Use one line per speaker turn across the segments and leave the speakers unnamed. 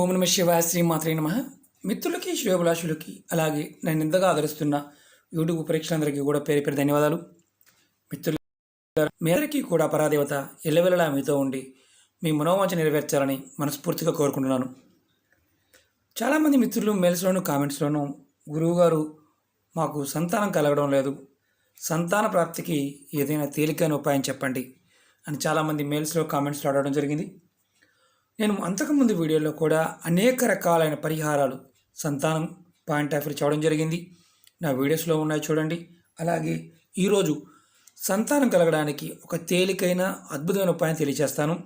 ఓం నమ శివాయ శ్రీమాత్రే నమ. మిత్రులకి శ్రేయోభిలాషులకి అలాగే నన్ను ఇంతగా ఆదరిస్తున్న యూట్యూబ్ ప్రేక్షకులందరికీ కూడా పేరు పేరు ధన్యవాదాలు. మిత్రులు మీ అందరికీ కూడా పరాదేవత ఎల్లవెల్లలా మీతో ఉండి మీ మనోవాంఛ నెరవేర్చాలని మనస్ఫూర్తిగా కోరుకుంటున్నాను. చాలామంది మిత్రులు మెయిల్స్లోను కామెంట్స్లోనూ గురువుగారు మాకు సంతానం కలగడం లేదు. సంతాన ప్రాప్తికి ఏదైనా తేలికైన ఉపాయం చెప్పండి అని చాలామంది మెయిల్స్లో కామెంట్స్లో అడగడం జరిగింది. నేను అంతకుముందు వీడియోలో కూడా అనేక రకాలైన పరిహారాలు సంతానం పాయింట్ ఆఫ్ వ్యూ చూడడం జరిగింది. నా వీడియోస్లో ఉన్నాయి చూడండి. అలాగే ఈరోజు సంతానం కలగడానికి ఒక తేలికైన అద్భుతమైన ఉపాయం తెలియజేస్తాను.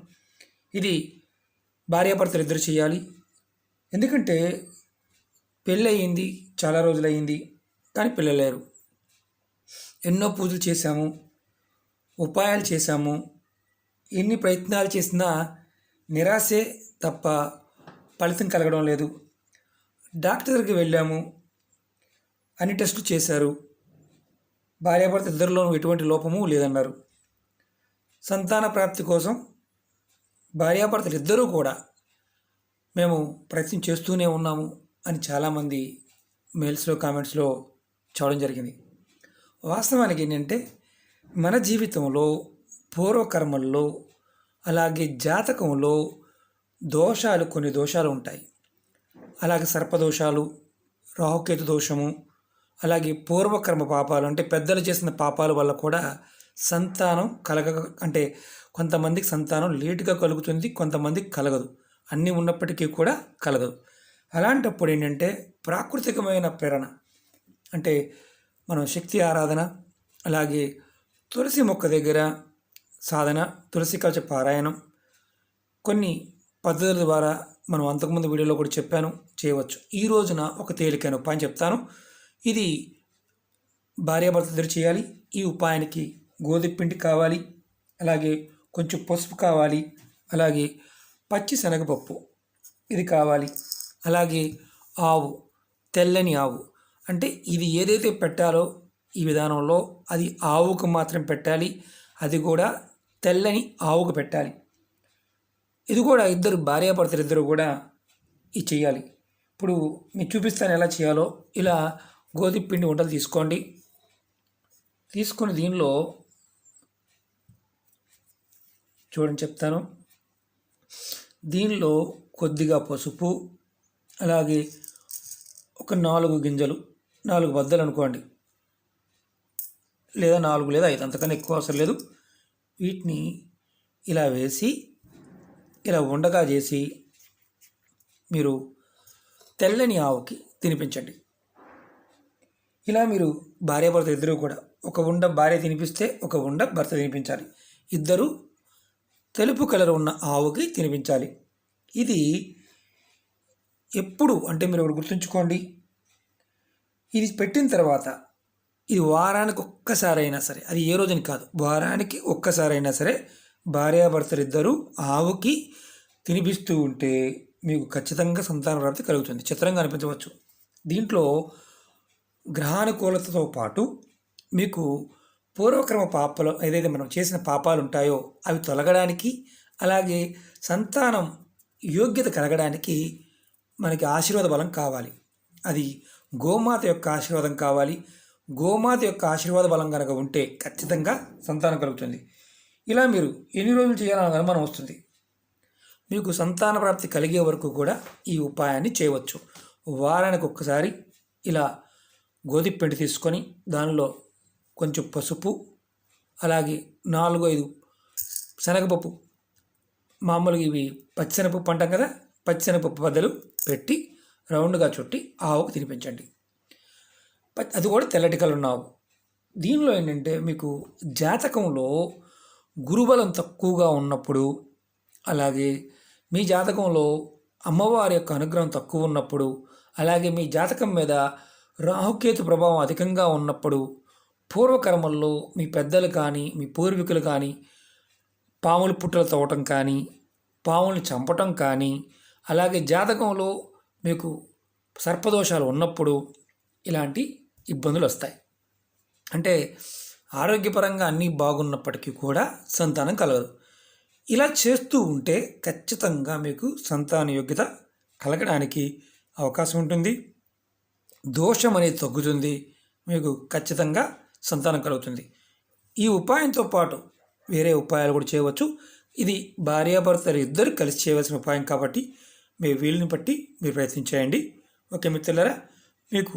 ఇది భార్యాభర్తలు ఇద్దరు చేయాలి. ఎందుకంటే పెళ్ళి అయ్యింది చాలా రోజులయ్యింది కానీ పిల్లలేరు ఎన్నో పూజలు చేశాము ఉపాయాలు చేశాము ఎన్ని ప్రయత్నాలు చేసినా నిరాశే తప్ప ఫలితం కలగడం లేదు. డాక్టర్ దగ్గరికి వెళ్ళాము. అన్ని టెస్టులు చేశారు. భార్యాభర్త ఇద్దరిలోనూ ఎటువంటి లోపము లేదన్నారు. సంతాన ప్రాప్తి కోసం భార్యాభర్తలు ఇద్దరూ కూడా మేము ప్రయత్నం చేస్తూనే ఉన్నాము అని చాలామంది మెయిల్స్లో కామెంట్స్లో చూడడం జరిగింది. వాస్తవానికి ఏంటంటే మన జీవితంలో పూర్వకర్మల్లో అలాగే జాతకంలో దోషాలు కొన్ని దోషాలు ఉంటాయి. అలాగే సర్పదోషాలు రాహుకేతు దోషము అలాగే పూర్వకర్మ పాపాలు అంటే పెద్దలు చేసిన పాపాల వల్ల కూడా సంతానం కలగ అంటే కొంతమందికి సంతానం లేటుగా కలుగుతుంది కొంతమందికి కలగదు. అన్నీ ఉన్నప్పటికీ కూడా కలగదు. అలాంటప్పుడు ఏంటంటే ప్రాకృతికమైన ప్రేరణ అంటే మనం శక్తి ఆరాధన అలాగే తులసి మొక్క దగ్గర సాధన తులసి కవచ పారాయణం కొన్ని పద్ధతుల ద్వారా మనం అంతకుముందు వీడియోలో కూడా చెప్పాను. చేయవచ్చు. ఈ రోజున ఒక తేలికైన ఉపాయం చెప్తాను. ఇది భార్యాభర్త ఇద్దరు చేయాలి. ఈ ఉపాయానికి గోధుపిండి కావాలి. అలాగే కొంచెం పసుపు కావాలి. అలాగే పచ్చి శనగపప్పు ఇది కావాలి. అలాగే ఆవు తెల్లని ఆవు. అంటే ఇది ఏదైతే పెట్టాలో ఈ విధానంలో అది ఆవుకు మాత్రం పెట్టాలి. అది కూడా తెల్లని ఆవుకు పెట్టాలి. ఇది కూడా ఇద్దరు భార్యాభర్తలు ఇద్దరు కూడా ఇది చేయాలి ఇప్పుడు మీకు చూపిస్తాను ఎలా చేయాలో. ఇలా గోధుమ పిండి వంటలు తీసుకోండి. తీసుకొని దీనిలో చూడండి చెప్తాను. దీనిలో కొద్దిగా పసుపు అలాగే ఒక నాలుగు గింజలు నాలుగు బద్దలు అనుకోండి. లేదా నాలుగు లేదా ఐదు అంతకన్నా ఎక్కువ అవసరం లేదు. వీటిని ఇలా వేసి ఇలా ఉండగా చేసి మీరు తెల్లని ఆవుకి తినిపించండి. ఇలా మీరు భార్య భర్త ఇద్దరూ కూడా ఒక ఉండ భార్య తినిపిస్తే ఒక ఉండ భర్త తినిపించాలి. ఇద్దరు తెలుపు కలర్ ఉన్న ఆవుకి తినిపించాలి. ఇది ఎప్పుడు అంటే మీరు ఒకటి గుర్తుంచుకోండి. ఇది పెట్టిన తర్వాత ఇది వారానికి ఒక్కసారైనా సరే అది ఏ రోజుని కాదు వారానికి ఒక్కసారైనా సరే భార్యాభర్తలిద్దరూ ఆవుకి తినిపిస్తూ ఉంటే మీకు ఖచ్చితంగా సంతాన ప్రాప్తి కలుగుతుంది చిత్రంగా అనిపించవచ్చు. దీంట్లో గ్రహానుకూలతతో పాటు మీకు పూర్వక్రమ పాపాలు ఏదైతే మనం చేసిన పాపాలు ఉంటాయో అవి తొలగడానికి అలాగే సంతానం యోగ్యత కలగడానికి మనకి ఆశీర్వాద బలం కావాలి. అది గోమాత యొక్క ఆశీర్వాదం కావాలి గోమాత యొక్క ఆశీర్వాద బలం కనుక ఉంటే ఖచ్చితంగా సంతానం కలుగుతుంది. ఇలా మీరు ఎన్ని రోజులు చేయాలన్న అనుమానం వస్తుంది. మీకు సంతాన ప్రాప్తి కలిగే వరకు కూడా ఈ ఉపాయాన్ని చేయవచ్చు. వారానికి ఒక్కసారి ఇలా గోధుమపిండి తీసుకొని దానిలో కొంచెం పసుపు అలాగే నాలుగు ఐదు శనగపప్పు మామూలుగా ఇవి పచ్చిశనగపప్పు అంటాం కదా పచ్చిశనగపప్పు బద్దలు పెట్టి రౌండ్గా చుట్టి ఆవుకు తినిపించండి. అది కూడా తెల్లటి కలర్ దీనిలో ఏంటంటే మీకు జాతకంలో గురుబలం తక్కువగా ఉన్నప్పుడు అలాగే మీ జాతకంలో అమ్మవారి యొక్క అనుగ్రహం తక్కువ ఉన్నప్పుడు అలాగే మీ జాతకం మీద రాహుకేతు ప్రభావం అధికంగా ఉన్నప్పుడు పూర్వకర్మల్లో మీ పెద్దలు కానీ మీ పూర్వీకులు కానీ పాములు పుట్టలు తవ్వటం కానీ పాములు చంపటం కానీ అలాగే జాతకంలో మీకు సర్పదోషాలు ఉన్నప్పుడు ఇలాంటి ఇబ్బందులు వస్తాయి అంటే ఆరోగ్యపరంగా అన్నీ బాగున్నప్పటికీ కూడా సంతానం కలగదు. ఇలా చేస్తూ ఉంటే ఖచ్చితంగా మీకు సంతాన యోగ్యత కలగడానికి అవకాశం ఉంటుంది. దోషం అనేది తగ్గుతుంది. మీకు ఖచ్చితంగా సంతానం కలుగుతుంది. ఈ ఉపాయంతో పాటు వేరే ఉపాయాలు కూడా చేయవచ్చు. ఇది భార్యాభర్తలు ఇద్దరు కలిసి చేయవలసిన ఉపాయం కాబట్టి మీ వీలుని బట్టి మీరు ప్రయత్నించేయండి ఓకే మిత్రులరా మీకు